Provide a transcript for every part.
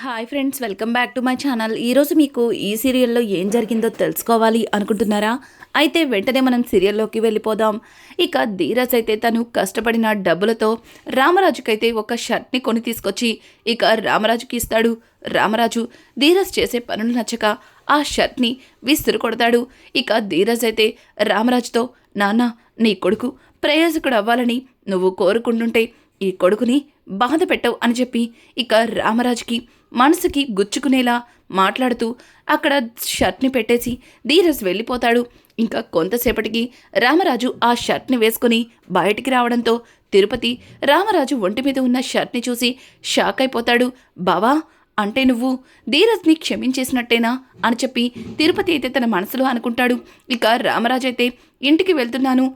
Hi friends welcome back to my channel ఈరోజు మీకు ఈ సీరియల్లో ఏం జరిగిందో తెలుసుకోవాలి అనుకుంటున్నారా? అయితే వెంటనే మనం సీరియల్లోకి వెళ్ళిపోదాం. ఇక ధీరజ్ అయితే తను కష్టపడిన డబ్బులతో రామరాజుకైతే ఒక షర్ట్ని కొని తీసుకొచ్చి ఇక రామరాజుకి ఇస్తాడు. రామరాజు ధీరజ్ చేసే పనులు నచ్చక ఆ షర్ట్ని విసురు కొడతాడు. ఇక ధీరజ్ అయితే రామరాజుతో నాన్న నీ కొడుకు ప్రయోజకుడు అవ్వాలని నువ్వు కోరుకుంటుంటే ఈ కొడుకుని బాధ పెట్టవు అని చెప్పి ఇక రామరాజుకి మనసుకి గుచ్చుకునేలా మాట్లాడుతూ అక్కడ షర్ట్ని పెట్టేసి ధీరజ్ వెళ్ళిపోతాడు. ఇంకా కొంతసేపటికి రామరాజు ఆ షర్ట్ని వేసుకుని బయటికి రావడంతో తిరుపతి రామరాజు ఒంటి మీద ఉన్న షర్ట్ని చూసి షాక్ అయిపోతాడు. బావా అంటే నువ్వు ధీరజ్ని క్షమించేసినట్టేనా అని చెప్పి తిరుపతి అయితే తన మనసులో అనుకుంటాడు. ఇక రామరాజు అయితే ఇంటికి వెళ్తున్నాను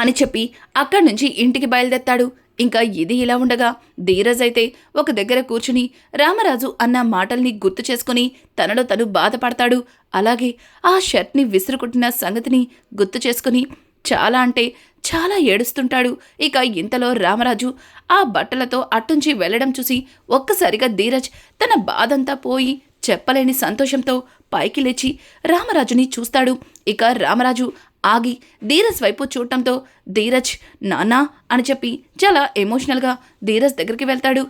అని చెప్పి అక్కడి నుంచి ఇంటికి బయలుదేరతాడు. ఇంకా ఇది ఇలా ఉండగా ధీరజ్ అయితే ఒక దగ్గర కూర్చుని రామరాజు అన్న మాటల్ని గుర్తు చేసుకుని తనలో తను బాధపడతాడు. అలాగే ఆ షర్ట్ని విసురుకుంటున్న సంగతిని గుర్తు చేసుకుని చాలా అంటే చాలా ఏడుస్తుంటాడు. ఇక ఇంతలో రామరాజు ఆ బట్టలతో అట్టుంచి వెళ్ళడం చూసి ఒక్కసారిగా ధీరజ్ తన బాధంతా పోయి చెప్పలేని సంతోషంతో పైకి లేచి రామరాజుని చూస్తాడు. ఇక రామరాజు ఆగి ధీరజ్ వైపు చూడటంతో ధీరజ్ నాన్నా అని చెప్పి చాలా ఎమోషనల్గా ధీరజ్ దగ్గరికి వెళ్తాడు.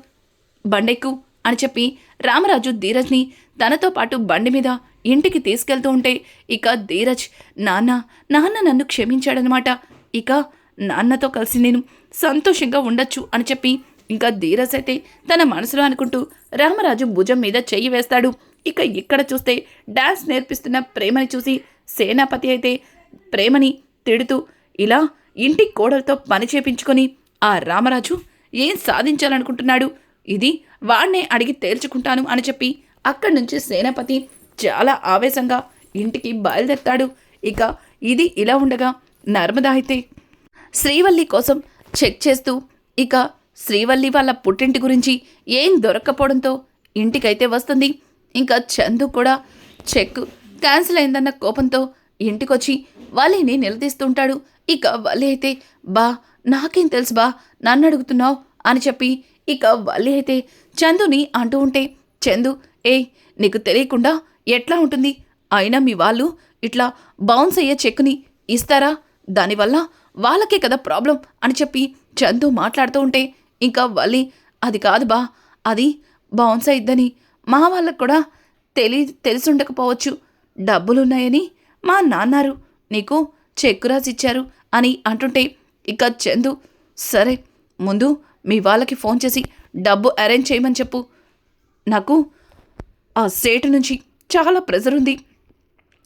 బండెక్కు అని చెప్పి రామరాజు ధీరజ్ని తనతో పాటు బండి మీద ఇంటికి తీసుకెళ్తూ ఉంటే ఇక ధీరజ్ నాన్న నాన్న నన్ను క్షమించాడనమాట ఇక నాన్నతో కలిసి నేను సంతోషంగా ఉండొచ్చు అని చెప్పి ఇంకా ధీరజ్ అయితే తన మనసులో అనుకుంటూ రామరాజు భుజం మీద చెయ్యి వేస్తాడు. ఇక ఇక్కడ చూస్తే డాన్స్ నేర్పిస్తున్న ప్రేమని చూసి సేనాపతి అయితే ప్రేమని తిడుతూ ఇలా ఇంటి కోడలతో పని చేపించుకొని ఆ రామరాజు ఏం సాధించాలనుకుంటున్నాడు? ఇది వాణ్ణే అడిగి తేల్చుకుంటాను అని చెప్పి అక్కడి నుంచి సేనాపతి చాలా ఆవేశంగా ఇంటికి బయలుదేరతాడు. ఇక ఇది ఇలా ఉండగా నర్మదా అయితే శ్రీవల్లి కోసం చెక్ చేస్తూ ఇక శ్రీవల్లి వాళ్ళ పుట్టింటి గురించి ఏం దొరక్కపోవడంతో ఇంటికైతే వస్తుంది. ఇంకా చందు కూడా చెక్ క్యాన్సిల్ అయిందన్న కోపంతో ఇంటికొచ్చి వల్లిని నిలదీస్తుంటాడు. ఇక వలి అయితే బా నాకేం తెలుసు బా నన్ను అడుగుతున్నావు? అని చెప్పి ఇక వల్లి అయితే చందుని అంటూ ఉంటే చందు ఏ నీకు తెలియకుండా ఎట్లా ఉంటుంది? అయినా మీ వాళ్ళు ఇట్లా బౌన్స్ అయ్యే చెక్కుని ఇస్తారా? దానివల్ల వాళ్ళకే కదా ప్రాబ్లం అని చెప్పి చందు మాట్లాడుతూ ఉంటే ఇంకా వల్లి అది కాదు బా అది బౌన్స్ అయిద్దని మా వాళ్ళకు కూడా తెలి తెలిసి ఉండకపోవచ్చు. డబ్బులున్నాయని మా నాన్నారు. నీకు చెక్కు రాసిచ్చారు అని అంటుంటే ఇక చందు సరే ముందు మీ వాళ్ళకి ఫోన్ చేసి డబ్బు అరేంజ్ చేయమని చెప్పు. నాకు ఆ సేటు నుంచి చాలా ప్రెజర్ ఉంది.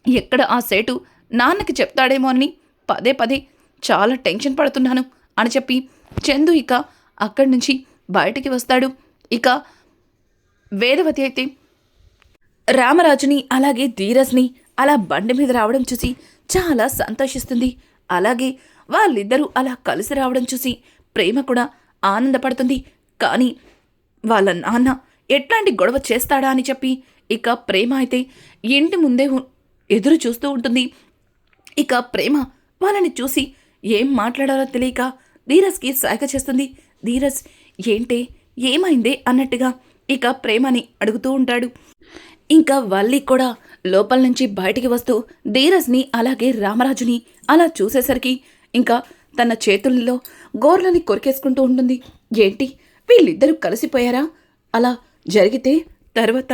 ఎక్కడ ఆ సేటు నాన్నకి చెప్తాడేమో అని పదే పదే చాలా టెన్షన్ పడుతున్నాను అని చెప్పి చందు ఇక అక్కడి నుంచి బయటికి వస్తాడు. ఇక వేదవతి అయితే రామరాజుని అలాగే ధీరజ్ని అలా బండి మీద రావడం చూసి చాలా సంతోషిస్తుంది. అలాగే వాళ్ళిద్దరూ అలా కలిసి రావడం చూసి ప్రేమ కూడా ఆనందపడుతుంది. కానీ వాళ్ళ నాన్న ఎట్లాంటి గొడవ చేస్తాడా అని చెప్పి ఇక ప్రేమ అయితే ఇంటి ముందే ఎదురు చూస్తూ ఉంటుంది. ఇక ప్రేమ వాళ్ళని చూసి ఏం మాట్లాడాలో తెలియక ధీరజ్కి శాఖ చేస్తుంది. ధీరజ్ ఏంటే ఏమైందే? అన్నట్టుగా ఇక ప్రేమని అడుగుతూ ఉంటాడు. ఇంకా వల్లి కూడా లోపల నుంచి బయటికి వస్తూ ధీరజ్ని అలాగే రామరాజుని అలా చూసేసరికి ఇంకా తన చేతుల్లో గోర్లని కొరికేసుకుంటూ ఉంటుంది. ఏంటి? వీళ్ళిద్దరూ కలిసిపోయారా? అలా జరిగితే తర్వాత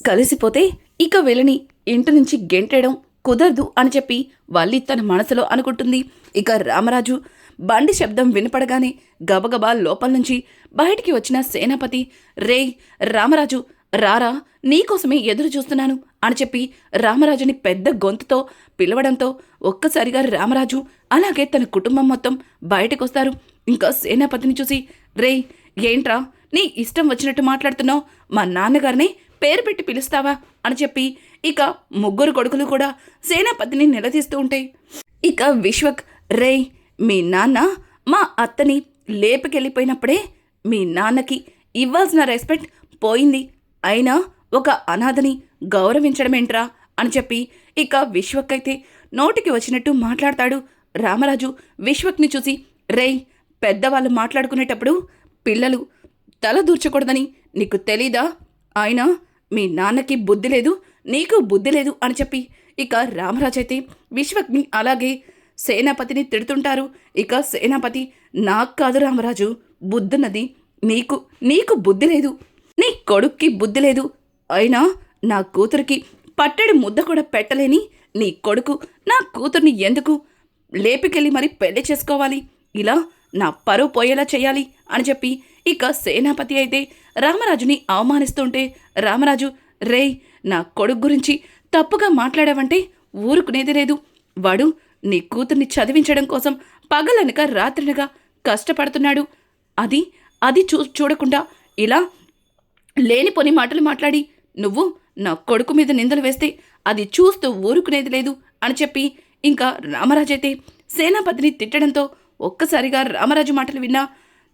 కలిసిపోతే ఇక వీళ్ళని ఇంటి నుంచి గెంటేయడం కుదరదు అని చెప్పి వల్లి తన మనసులో అనుకుంటుంది. ఇక రామరాజు బండి శబ్దం వినపడగానే గబగబా లోపల నుంచి బయటికి వచ్చిన సేనాపతి రే రామరాజు రారా నీకోసమే ఎదురు చూస్తున్నాను అని చెప్పి రామరాజుని పెద్ద గొంతుతో పిలవడంతో ఒక్కసారిగా రామరాజు అలాగే తన కుటుంబం మొత్తం బయటకొస్తారు. ఇంకా సేనాపతిని చూసి రే ఏంట్రా? నీ ఇష్టం వచ్చినట్టు మాట్లాడుతున్నావు? మా నాన్నగారిని పేరు పెట్టి పిలుస్తావా? అని చెప్పి ఇక ముగ్గురు కొడుకులు కూడా సేనాపతిని నిలదీస్తూ ఉంటాయి. ఇక విశ్వక్ రే మీ నాన్న మా అత్తని లేపుకెళ్ళిపోయినప్పుడే మీ నాన్నకి ఇవ్వాల్సిన రెస్పెక్ట్ పోయింది. అయినా ఒక అనాథని గౌరవించడమేంట్రా అని చెప్పి ఇక విశ్వక్కైతే నోటికి వచ్చినట్టు మాట్లాడతాడు రామరాజు. విశ్వక్ని చూసి రేయ్ పెద్దవాళ్ళు మాట్లాడుకునేటప్పుడు పిల్లలు తల దూర్చకూడదని నీకు తెలీదా? అయినా మీ నాన్నకి బుద్ధి లేదు నీకు బుద్ధి లేదు అని చెప్పి ఇక రామరాజు అయితే విశ్వక్ని అలాగే సేనాపతిని తిడుతుంటారు. ఇక సేనాపతి నాకు కాదు రామరాజు బుద్ధున్నది నీకు నీకు బుద్ధి లేదు కొడుక్కి బుద్ధి లేదు. అయినా నా కూతురికి పట్టడి ముద్ద కూడా పెట్టలేని నీ కొడుకు నా కూతుర్ని ఎందుకు లేపికెళ్ళి మరి పెళ్ళి చేసుకోవాలి? ఇలా నా పరువు పోయేలా చేయాలి అని చెప్పి ఇక సేనాపతి అయితే రామరాజుని అవమానిస్తుంటే రామరాజు రేయ్ నా కొడుకు గురించి తప్పుగా మాట్లాడావంటే ఊరుకునేది లేదు. వాడు నీ కూతుర్ని చదివించడం కోసం పగలనక రాత్రినగా కష్టపడుతున్నాడు. అది అది చూ చూడకుండా ఇలా లేనిపోని మాటలు మాట్లాడి నువ్వు నా కొడుకు మీద నిందలు వేస్తే అది చూస్తూ ఊరుకునేది లేదు అని చెప్పి ఇంకా రామరాజు అయితే సేనాపతిని తిట్టడంతో ఒక్కసారిగా రామరాజు మాటలు విన్నా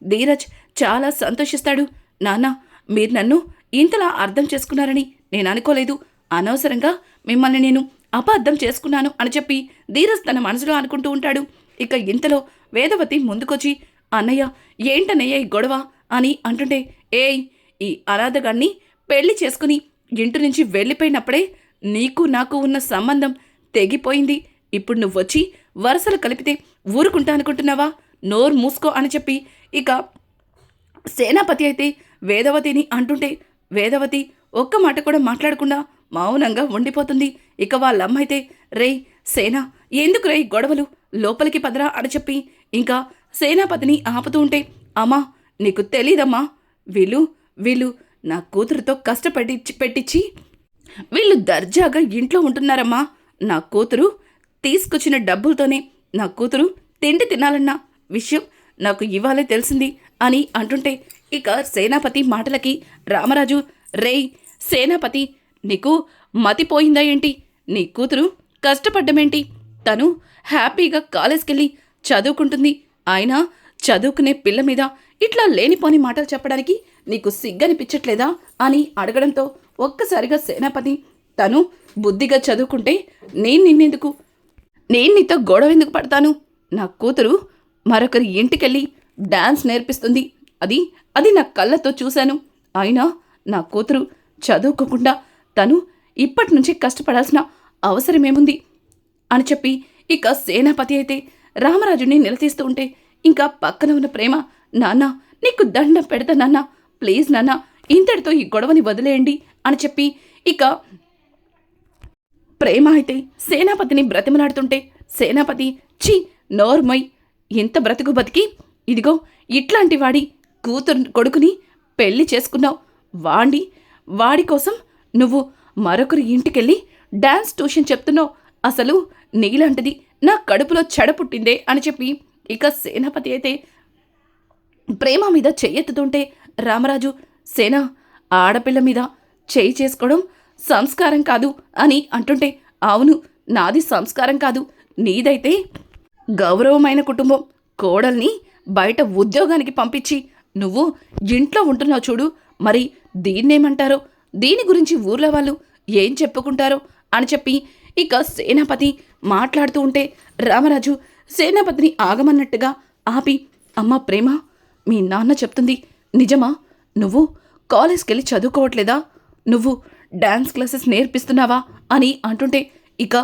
ధీరజ్ చాలా సంతోషిస్తాడు. నాన్న మీరు నన్ను ఇంతలా అర్థం చేసుకున్నారని నేను అనుకోలేదు. అనవసరంగా మిమ్మల్ని నేను అపార్థం చేసుకున్నాను అని చెప్పి ధీరజ్ తన మనసులో అనుకుంటూ ఉంటాడు. ఇక ఇంతలో వేదవతి ముందుకొచ్చి అన్నయ్య ఏంటన్నయ్య ఈ గొడవ? అని అంటుంటే ఏయ్ ఈ అనాథగాన్ని పెళ్ళి చేసుకుని ఇంటి నుంచి వెళ్ళిపోయినప్పుడే నీకు నాకు ఉన్న సంబంధం తెగిపోయింది. ఇప్పుడు నువ్వొచ్చి వరుసలు కలిపితే ఊరుకుంటా అనుకుంటున్నావా? నోరు మూసుకో అని చెప్పి ఇక సేనాపతి అయితే వేదవతిని అంటుంటే వేదవతి ఒక్క మాట కూడా మాట్లాడకుండా మౌనంగా ఉండిపోతుంది. ఇక వాళ్ళమ్మ అయితే రేయ్ సేనా ఎందుకు రే గొడవలు? లోపలికి పదరా అని చెప్పి ఇంకా సేనాపతిని ఆపుతూ ఉంటే అమ్మా నీకు తెలీదమ్మా వీళ్ళు వీళ్ళు నా కూతురుతో కష్టపడి పెట్టించి వీళ్ళు దర్జాగా ఇంట్లో ఉంటున్నారమ్మా. నా కూతురు తీసుకొచ్చిన డబ్బులతోనే నా కూతురు తిండి తినాలన్న విషయం నాకు ఇవాళే తెలిసింది అని అంటుంటే ఇక సేనాపతి మాటలకి రామరాజు రేయ్ సేనాపతి నీకు మతిపోయిందా ఏంటి? నీ కూతురు కష్టపడ్డమేంటి? తను హ్యాపీగా కాలేజ్కెళ్ళి చదువుకుంటుంది. అయినా చదువుకునే పిల్ల మీద ఇట్లా లేనిపోని మాటలు చెప్పడానికి నీకు సిగ్గనిపించట్లేదా అని అడగడంతో ఒక్కసారిగా సేనాపతి తను బుద్ధిగా చదువుకుంటే నేను నిన్నెందుకు? నేను నీతో గొడవ ఎందుకు పడతాను? నా కూతురు మరొకరి ఇంటికెళ్ళి డ్యాన్స్ నేర్పిస్తుంది. అది అది నా కళ్ళతో చూశాను. అయినా నా కూతురు చదువుకోకుండా తను ఇప్పటి నుంచి కష్టపడాల్సిన అవసరమేముంది? అని చెప్పి ఇక సేనాపతి అయితే రామరాజుని నిలదీస్తూ ఉంటే ఇంకా పక్కన ఉన్న ప్రేమ నాన్న నీకు దండం పెడతా నాన్న ప్లీజ్ నాన్న ఇంతటితో ఈ గొడవని వదిలేయండి అని చెప్పి ఇక ప్రేమ అయితే సేనాపతిని బ్రతిమలాడుతుంటే సేనాపతి ఛీ నోర్మై ఇంత బ్రతుకు బతికి ఇదిగో ఇట్లాంటి వాడి కూతురు కొడుకుని పెళ్ళి చేసుకున్నావు వాడి వాడి కోసం నువ్వు మరొకరి ఇంటికెళ్ళి డాన్స్ ట్యూషన్ చెప్తున్నావు అసలు నీలాంటిది నా కడుపులో చెడ పుట్టిందే అని చెప్పి ఇక సేనాపతి అయితే ప్రేమ మీద చెయ్యెత్తుతుంటే రామరాజు సేన ఆడపిల్ల మీద చేయి చేసుకోవడం సంస్కారం కాదు అని అంటుంటే అవును నాది సంస్కారం కాదు. నీదైతే గౌరవమైన కుటుంబం. కోడల్ని బయట ఉద్యోగానికి పంపించి నువ్వు ఇంట్లో ఉంటున్నావు చూడు మరి దీన్నేమంటారో? దీని గురించి ఊర్లో వాళ్ళు ఏం చెప్పుకుంటారో? అని చెప్పి ఇక సేనాపతి మాట్లాడుతూ ఉంటే రామరాజు సేనాపతిని ఆగమన్నట్టుగా ఆపి అమ్మ ప్రేమ మీ నాన్న చెప్తుంది నిజమా? నువ్వు కాలేజ్కి వెళ్ళి చదువుకోవట్లేదా? నువ్వు డ్యాన్స్ క్లాసెస్ నేర్పిస్తున్నావా? అని అంటుంటే ఇక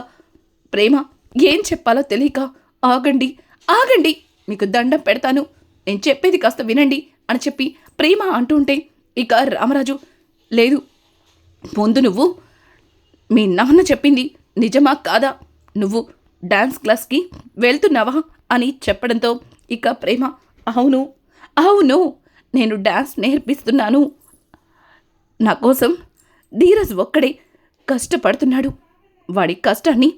ప్రేమ ఏం చెప్పాలో తెలియక ఆగండి ఆగండి మీకు దండం పెడతాను నేను చెప్పేది కాస్త వినండి అని చెప్పి ప్రేమ అంటుంటే ఇక రామరాజు లేదు ముందు నువ్వు మీ నాన్న చెప్పింది నిజమా కాదా? నువ్వు డాన్స్ క్లాస్కి వెళ్తున్నావా? అని చెప్పడంతో ఇక ప్రేమ అవును అవును నేను డాన్స్ నేర్పిస్తున్నాను. నా కోసం ధీరజ్ ఒక్కడే కష్టపడుతున్నాడు. వాడి కష్టాన్ని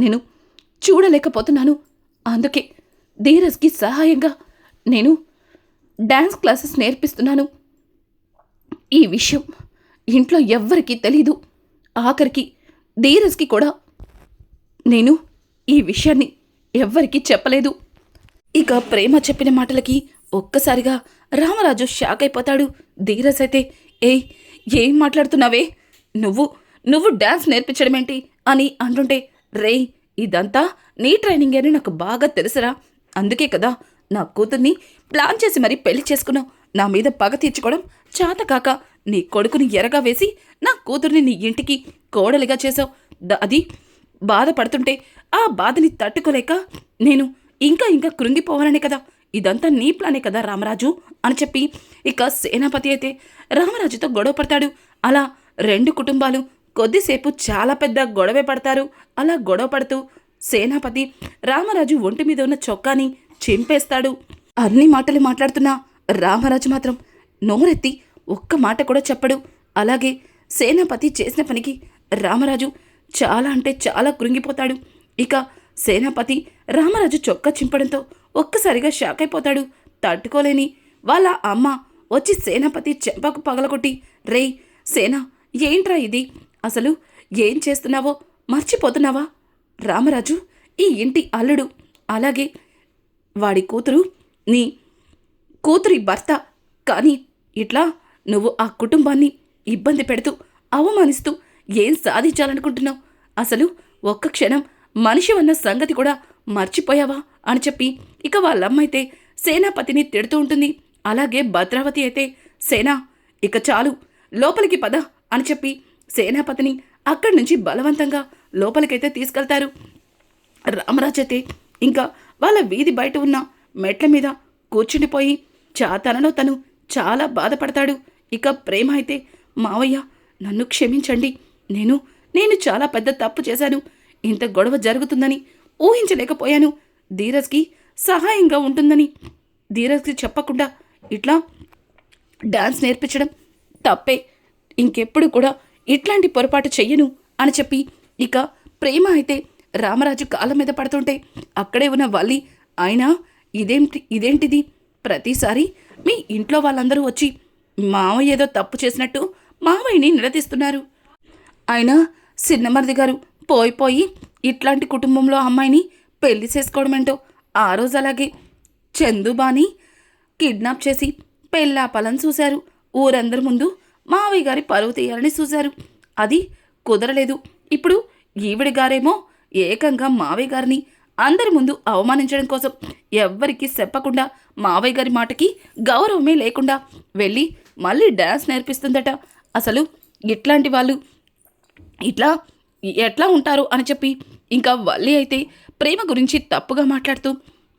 నేను చూడలేకపోతున్నాను. అందుకే ధీరజ్కి సహాయంగా నేను డాన్స్ క్లాసెస్ నేర్పిస్తున్నాను. ఈ విషయం ఇంట్లో ఎవ్వరికీ తెలీదు. ఆఖరికి ధీరజ్కి కూడా నేను ఈ విషయాన్ని ఎవ్వరికీ చెప్పలేదు. ఇక ప్రేమ చెప్పిన మాటలకి ఒక్కసారిగా రామరాజు షాక్ అయిపోతాడు. ధీరజ్ అయితే ఏయ్ ఏం మాట్లాడుతున్నావే? నువ్వు నువ్వు డ్యాన్స్ నేర్పించడమేంటి? అని అంటుంటే రేయ్ ఇదంతా నీ ట్రైనింగ్ అని నాకు బాగా తెలుసురా. అందుకే కదా నా కూతుర్ని ప్లాన్ చేసి మరీ పెళ్ళి చేసుకున్నావు. నా మీద పగ తీర్చుకోవడం చాతకాక నీ కొడుకుని ఎరగా వేసి నా కూతుర్ని నీ ఇంటికి కోడలిగా చేసావు అది బాధపడుతుంటే ఆ బాధని తట్టుకోలేక నేను ఇంకా ఇంకా కృంగిపోవాలనే కదా. ఇదంతా నీ ప్లానే కదా రామరాజు? అని చెప్పి ఇక సేనాపతి అయితే రామరాజుతో గొడవ పడతాడు. అలా రెండు కుటుంబాలు కొద్దిసేపు చాలా పెద్ద గొడవే పడతారు. అలా గొడవ పడుతూ సేనాపతి రామరాజు ఒంటి మీద ఉన్న చొక్కాని చింపేస్తాడు. అన్ని మాటలు మాట్లాడుతున్నా రామరాజు మాత్రం నోరెత్తి ఒక్క మాట కూడా చెప్పడు. అలాగే సేనాపతి చేసిన పనికి రామరాజు చాలా అంటే చాలా కృంగిపోతాడు. ఇక సేనాపతి రామరాజు చొక్కా చింపడంతో ఒక్కసారిగా షాక్ అయిపోతాడు. తట్టుకోలేని వాళ్ళ అమ్మ వచ్చి సేనాపతి చెంపకు పగలగొట్టి రేయ్ సేనా ఏంట్రా ఇది? అసలు ఏం చేస్తున్నావో? మర్చిపోతున్నావా? రామరాజు ఈ ఇంటి అల్లుడు. అలాగే వాడి కూతురు నీ కూతురి భర్త. కానీ ఇట్లా నువ్వు ఆ కుటుంబాన్ని ఇబ్బంది పెడుతూ అవమానిస్తూ ఏం సాధించాలనుకుంటున్నావు? అసలు ఒక్క క్షణం మనిషి అన్న సంగతి కూడా మర్చిపోయావా? అని చెప్పి ఇక వాళ్ళమ్మైతే అయితే సేనాపతిని తిడుతూ ఉంటుంది. అలాగే భద్రావతి అయితే సేనా ఇక చాలు లోపలికి పద అని చెప్పి సేనాపతిని అక్కడి నుంచి బలవంతంగా లోపలికైతే తీసుకెళ్తారు. రామరాజ్ అయితే ఇంకా వాళ్ళ వీధి బయట ఉన్న మెట్ల మీద కూర్చుండిపోయి చా తనలో తను చాలా బాధపడతాడు. ఇక ప్రేమ అయితే మావయ్య నన్ను క్షమించండి. నేను నేను చాలా పెద్ద తప్పు చేశాను. ఇంత గొడవ జరుగుతుందని ఊహించలేకపోయాను. ధీరజ్కి సహాయంగా ఉంటుందని. ధీరజ్కి చెప్పకుండా ఇట్లా డాన్స్ నేర్పించడం తప్పే. ఇంకెప్పుడు కూడా ఇట్లాంటి పొరపాటు చెయ్యను అని చెప్పి ఇక ప్రేమ అయితే రామరాజు కాళ్ళ మీద పడుతుంటే అక్కడే ఉన్న వల్లి అయినా ఇదేంటి ఇదేంటిది? ప్రతిసారి మీ ఇంట్లో వాళ్ళందరూ వచ్చి మావయ్య ఏదో తప్పు చేసినట్టు మావయ్యని నిలదీస్తున్నారు. అయినా సిన్నమర్ది గారు పోయి పోయి ఇట్లాంటి కుటుంబంలో అమ్మాయిని పెళ్ళి చేసుకోవడమేంటో ఆ రోజు అలాగే చందుబాని కిడ్నాప్ చేసి పెళ్ళాపాలం చూశారు. ఊరందరి ముందు మావయ్య గారి పరువు తీయాలని చూశారు. అది కుదరలేదు. ఇప్పుడు ఈవిడ గారేమో ఏకంగా మావయ్య గారిని అందరి ముందు అవమానించడం కోసం ఎవ్వరికీ చెప్పకుండా మావయ్య గారి మాటకి గౌరవమే లేకుండా వెళ్ళి మళ్ళీ డ్యాన్స్ నేర్పిస్తుందట. అసలు ఇట్లాంటి వాళ్ళు ఇట్లా ఎట్లా ఉంటారు అని చెప్పి ఇంకా వల్లి అయితే ప్రేమ గురించి తప్పుగా మాట్లాడుతూ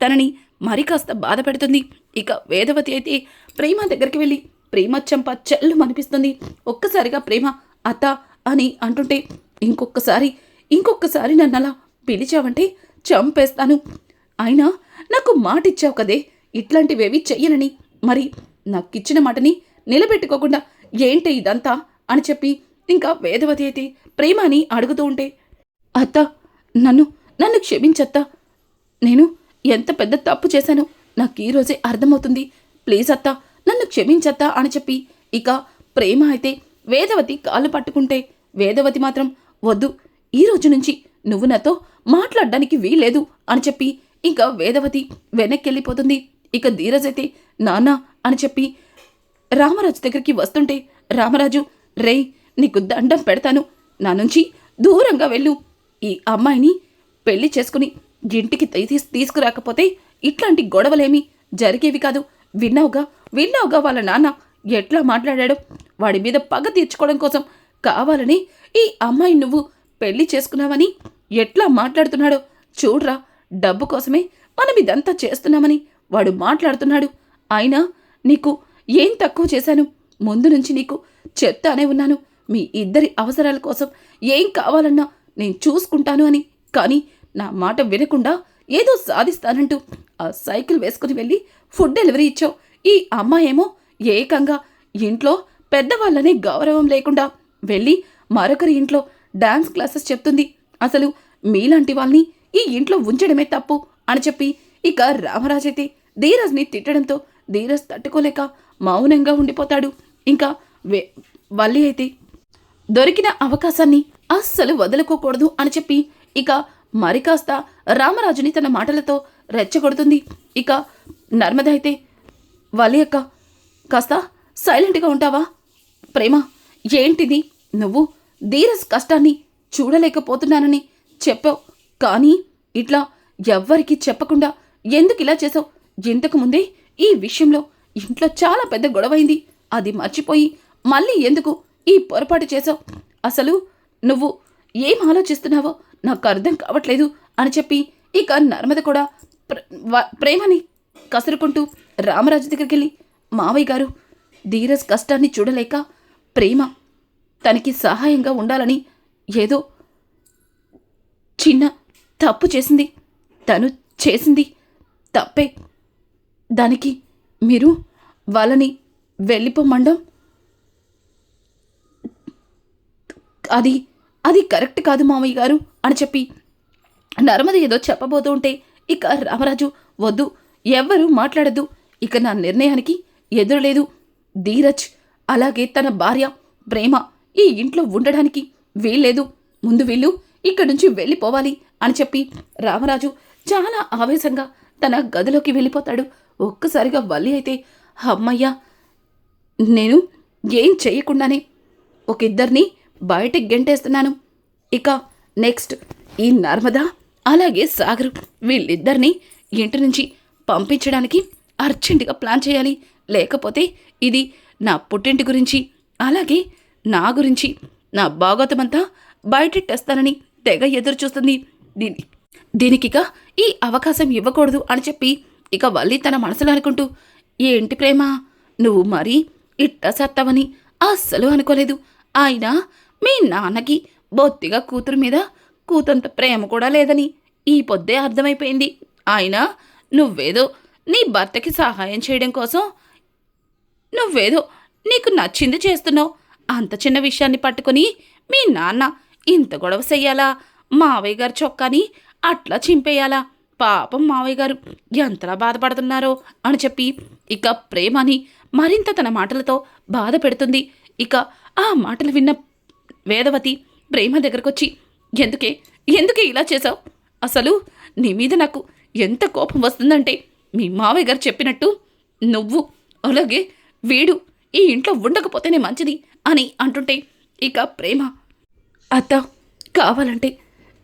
తనని మరి కాస్త బాధ పెడుతుంది. ఇక వేదవతి అయితే ప్రేమ దగ్గరికి వెళ్ళి ప్రేమ చెంప చెల్లు అనిపిస్తుంది. ఒక్కసారిగా ప్రేమ అత్త అని అంటుంటే ఇంకొకసారి ఇంకొకసారి నన్ను అలా పిలిచావంటే చంపేస్తాను. అయినా నాకు మాట ఇచ్చావు కదే ఇట్లాంటివేవి చెయ్యనని. మరి నాకు ఇచ్చిన మాటని నిలబెట్టుకోకుండా ఏంటి ఇదంతా అని చెప్పి ఇంకా వేదవతి అయితే ప్రేమని అడుగుతూ ఉంటే అత్త నన్ను నన్ను క్షమించత్తా. నేను ఎంత పెద్ద తప్పు చేశానో నాకు ఈ రోజే అర్థమవుతుంది. ప్లీజ్ అత్త నన్ను క్షమించత్తా అని చెప్పి ఇక ప్రేమ అయితే వేదవతి కాళ్ళు పట్టుకుంటే వేదవతి మాత్రం వద్దు ఈ రోజు నుంచి నువ్వు నాతో మాట్లాడడానికి వీలేదు అని చెప్పి ఇంకా వేదవతి వెనక్కి వెళ్ళిపోతుంది ఇక ధీరజ్ అయితే నానా అని చెప్పి రామరాజు దగ్గరికి వస్తుంటే రామరాజు రేయ్ నీకు దండం పెడతాను. నా నుంచి దూరంగా వెళ్ళు. ఈ అమ్మాయిని పెళ్ళి చేసుకుని ఇంటికి తీసి తీసుకురాకపోతే ఇట్లాంటి గొడవలేమి? జరిగేవి కాదు. విన్నావుగా? విన్నావుగా వాళ్ళ నాన్న ఎట్లా మాట్లాడాడో? వాడి మీద పగ తీర్చుకోవడం కోసం కావాలని ఈ అమ్మాయి నువ్వు పెళ్ళి చేసుకున్నావని ఎట్లా మాట్లాడుతున్నాడో? చూడ్రా డబ్బు కోసమే మనం ఇదంతా చేస్తున్నామని వాడు మాట్లాడుతున్నాడు. అయినా నీకు ఏం తక్కువ చేశాను? ముందు నుంచి నీకు చెప్తానే ఉన్నాను. మీ ఇద్దరి అవసరాల కోసం ఏం కావాలన్నా నేను చూసుకుంటాను అని. కానీ నా మాట వినకుండా ఏదో సాధిస్తానంటూ ఆ సైకిల్ వేసుకుని వెళ్ళి ఫుడ్ డెలివరీ ఇచ్చావు. ఈ అమ్మాయేమో ఏకంగా ఇంట్లో పెద్దవాళ్ళనే గౌరవం లేకుండా వెళ్ళి మరొకరి ఇంట్లో డాన్స్ క్లాసెస్ చెప్తుంది. అసలు మీలాంటి వాళ్ళని ఈ ఇంట్లో ఉంచడమే తప్పు అని చెప్పి ఇక రామరాజ్ అయితే ధీరజ్ని తిట్టడంతో ధీరజ్ తట్టుకోలేక మౌనంగా ఉండిపోతాడు. ఇంకా వే వల్లి అయితే దొరికిన అవకాశాన్ని అస్సలు వదులుకోకూడదు అని చెప్పి ఇక మరి కాస్త రామరాజుని తన మాటలతో రెచ్చగొడుతుంది. ఇక నర్మద అయితే వాళ్ళ అక్క కాస్త సైలెంట్గా ఉంటావా? ప్రేమ ఏంటిది? నువ్వు ధీరస్ కష్టాన్ని చూడలేకపోతున్నానని చెప్పావు. కానీ ఇట్లా ఎవ్వరికీ చెప్పకుండా ఎందుకు ఇలా చేసావు? ఇంతకు ముందే ఈ విషయంలో ఇంట్లో చాలా పెద్ద గొడవైంది. అది మర్చిపోయి మళ్ళీ ఎందుకు ఈ పొరపాటు చేసావు అసలు నువ్వు ఏం ఆలోచిస్తున్నావో నాకు అర్థం కావట్లేదు అని చెప్పి ఇక నర్మద కూడా వ- ప్రేమని కసురుకుంటూ రామరాజు దగ్గరికి వెళ్ళి మావయ్య గారు ధీరజ్ కష్టాన్ని చూడలేక ప్రేమ తనకి సహాయంగా ఉండాలని ఏదో చిన్న తప్పు చేసింది. తను చేసింది తప్పే. దానికి మీరు వాళ్ళని వెళ్ళిపోమండం అది అది కరెక్ట్ కాదు మామయ్య గారు అని చెప్పి నర్మద ఏదో చెప్పబోతూ ఉంటే ఇక రామరాజు వద్దు ఎవ్వరూ మాట్లాడద్దు. ఇక నా నిర్ణయానికి ఎదురలేదు ధీరజ్ అలాగే తన భార్య ప్రేమ ఈ ఇంట్లో ఉండడానికి వీల్లేదు. ముందు వీళ్ళు ఇక్కడి నుంచి వెళ్ళిపోవాలి అని చెప్పి రామరాజు చాలా ఆవేశంగా తన గదిలోకి వెళ్ళిపోతాడు. ఒక్కసారిగా వల్లి అయితే అమ్మయ్యా నేను ఏం చేయకుండానే ఒక ఇద్దరిని బయటికి గెంటేస్తున్నాను. ఇక నెక్స్ట్ ఈ నర్మదా అలాగే సాగర్ వీళ్ళిద్దరిని ఇంటి నుంచి పంపించడానికి అర్జెంటుగా ప్లాన్ చేయాలి. లేకపోతే ఇది నా పుట్టింటి గురించి అలాగే నా గురించి నా భాగోతమంతా బయటెట్టేస్తానని తెగ ఎదురు చూస్తుంది దీని దీనికిక ఈ అవకాశం ఇవ్వకూడదు అని చెప్పి ఇక వల్లి తన మనసులో అనుకుంటూ ఏంటి ప్రేమ నువ్వు మరీ ఇట్ట సత్తవని అస్సలు అనుకోలేదు. ఆయన మీ నాన్నకి బొత్తిగా కూతురు మీద కూతంత ప్రేమ కూడా లేదని ఈ పొద్దే అర్థమైపోయింది. ఆయన నువ్వేదో నీ భర్తకి సహాయం చేయడం కోసం నువ్వేదో నీకు నచ్చింది చేస్తున్నావు. అంత చిన్న విషయాన్ని పట్టుకొని మీ నాన్న ఇంత గొడవ చెయ్యాలా? మావయ్య గారు చొక్కాని అట్లా చింపేయాలా? పాపం మావయ్య గారు ఎంతలా బాధపడుతున్నారో అని చెప్పి ఇక ప్రేమని మరింత తన మాటలతో బాధ పెడుతుంది. ఇక ఆ మాటలు విన్న వేదవతి ప్రేమ దగ్గరకొచ్చి ఎందుకే? ఎందుకే ఇలా చేశావు? అసలు నీ మీద నాకు ఎంత కోపం వస్తుందంటే మీ మావయ్య గారు చెప్పినట్టు నువ్వు అలాగే వీడు ఈ ఇంట్లో ఉండకపోతేనే మంచిది అని అంటుంటే ఇక ప్రేమ అత్త కావాలంటే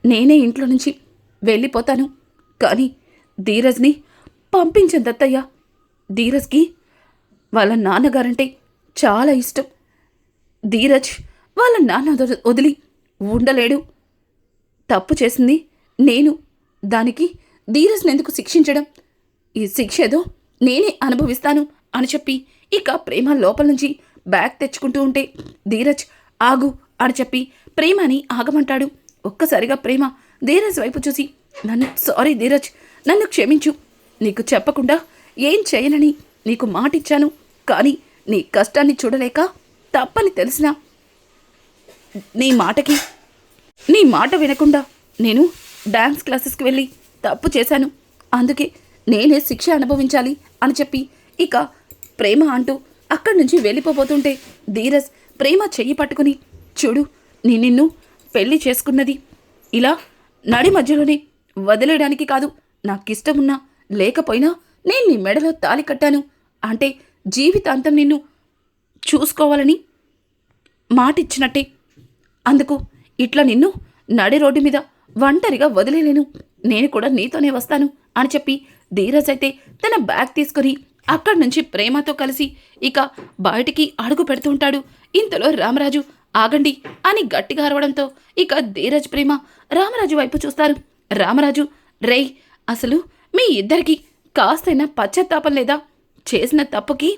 నేనే ఇంట్లో నుంచి వెళ్ళిపోతాను. కానీ ధీరజ్ని పంపించండి అత్తయ్య ధీరజ్కి వాళ్ళ నాన్నగారంటే చాలా ఇష్టం. ధీరజ్ వాళ్ళ నాన్న వదిలి ఉండలేడు. తప్పు చేసింది నేను. దానికి ధీరజ్ని ఎందుకు శిక్షించడం? ఈ శిక్ష ఏదో నేనే అనుభవిస్తాను అని చెప్పి ఇక ప్రేమ లోపల నుంచి బ్యాగ్ తెచ్చుకుంటూ ఉంటే ధీరజ్ ఆగు అని చెప్పి ప్రేమని ఆగమంటాడు. ఒక్కసారిగా ప్రేమ ధీరజ్ వైపు చూసి నన్ను సారీ ధీరజ్ నన్ను క్షమించు. నీకు చెప్పకుండా ఏం చేయనని నీకు మాటిచ్చాను. కానీ నీ కష్టాన్ని చూడలేక తప్పని తెలిసినా నీ మాటకి? నీ మాట వినకుండా నేను డ్యాన్స్ క్లాసెస్కి వెళ్ళి తప్పు చేశాను. అందుకే నేనే శిక్ష అనుభవించాలి అని చెప్పి ఇక ప్రేమ అంటూ అక్కడి నుంచి వెళ్ళిపోబోతుంటే ధీరజ్ ప్రేమ చెయ్యి పట్టుకుని చూడు నీ నిన్ను పెళ్ళి చేసుకున్నది. ఇలా నడి మధ్యలోనే వదిలేయడానికి కాదు. నాకిష్టమున్నా లేకపోయినా నేను నీ మెడలో తాలి కట్టాను. అంటే జీవితాంతం నిన్ను చూసుకోవాలని మాటిచ్చినట్టే అందుకు ఇట్లా నిన్ను నడి రోడ్డు మీద ఒంటరిగా వదిలేలేను. నేను కూడా నీతోనే వస్తాను అని చెప్పి ధీరజ్ అయితే తన బ్యాగ్ తీసుకుని అక్కడి నుంచి ప్రేమతో కలిసి ఇక బయటికి అడుగు పెడుతుంటాడు ఇంతలో రామరాజు ఆగండి అని గట్టిగా అరవడంతో ఇక ధీరజ్ ప్రేమ రామరాజు వైపు చూస్తారు. రామరాజు రేయ్ అసలు మీ ఇద్దరికి కాస్తైనా పశ్చాత్తాపం లేదా? చేసిన తప్పుకి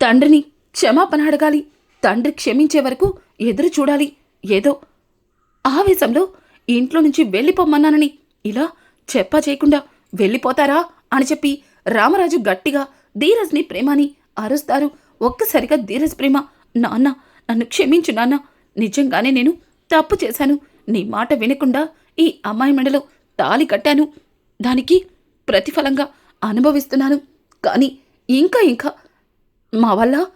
తండ్రిని క్షమాపణ అడగాలి. తండ్రి క్షమించే వరకు ఎదురు చూడాలి. ఏదో ఆవేశంలో ఇంట్లో నుంచి వెళ్ళిపోమన్నానని ఇలా చెప్పా చేయకుండా వెళ్ళిపోతారా అని చెప్పి రామరాజు గట్టిగా ధీరజ్ని ప్రేమని అరుస్తారు. ఒక్కసారిగా ధీరజ్ ప్రేమ నాన్న నన్ను క్షమించు నాన్న నిజంగానే నేను తప్పు చేశాను. నీ మాట వినకుండా ఈ అమ్మాయి మెడలో తాలి కట్టాను. దానికి ప్రతిఫలంగా అనుభవిస్తున్నాను. కానీ ఇంకా ఇంకా మా వల్ల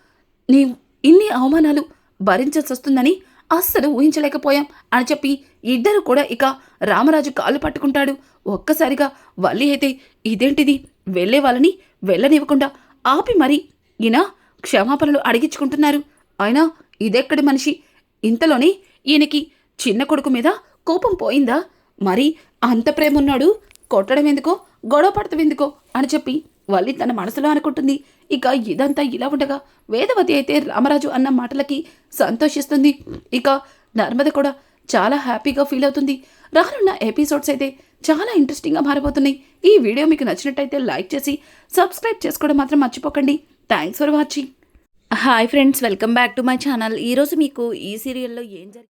నీ ఇన్ని అవమానాలు భరించాల్సి వస్తుందని అస్సలు ఊహించలేకపోయాం అని చెప్పి ఇద్దరు కూడా ఇక రామరాజు కాళ్ళు పట్టుకుంటాడు. ఒక్కసారిగా వల్లి అయితే ఇదేంటిది? వెళ్ళే వాళ్ళని వెళ్ళనివ్వకుండా ఆపి మరి ఈయన క్షమాపణలు అడిగించుకుంటున్నారు. అయినా ఇదెక్కడి మనిషి? ఇంతలోనే ఈయనకి చిన్న కొడుకు మీద కోపం పోయిందా? మరి అంత ప్రేమ ఉన్నాడు కొట్టడం ఎందుకో గొడవ పడతాం ఎందుకో అని చెప్పి వల్లి తన మనసులో అనుకుంటుంది. ఇక ఇదంతా ఇలా ఉండగా వేదవతి అయితే రామరాజు అన్న మాటలకి సంతోషిస్తుంది. ఇక నర్మద కూడా చాలా హ్యాపీగా ఫీల్ అవుతుంది. రానున్న ఎపిసోడ్స్ అయితే చాలా ఇంట్రెస్టింగ్గా మారిపోతున్నాయి ఈ వీడియో మీకు నచ్చినట్టయితే లైక్ చేసి సబ్స్క్రైబ్ చేసుకోవడం మాత్రం మర్చిపోకండి. Thanks for watching. Hi friends welcome back to my channel. ఈరోజు మీకు ఈ సీరియల్లో ఏం జరిగింది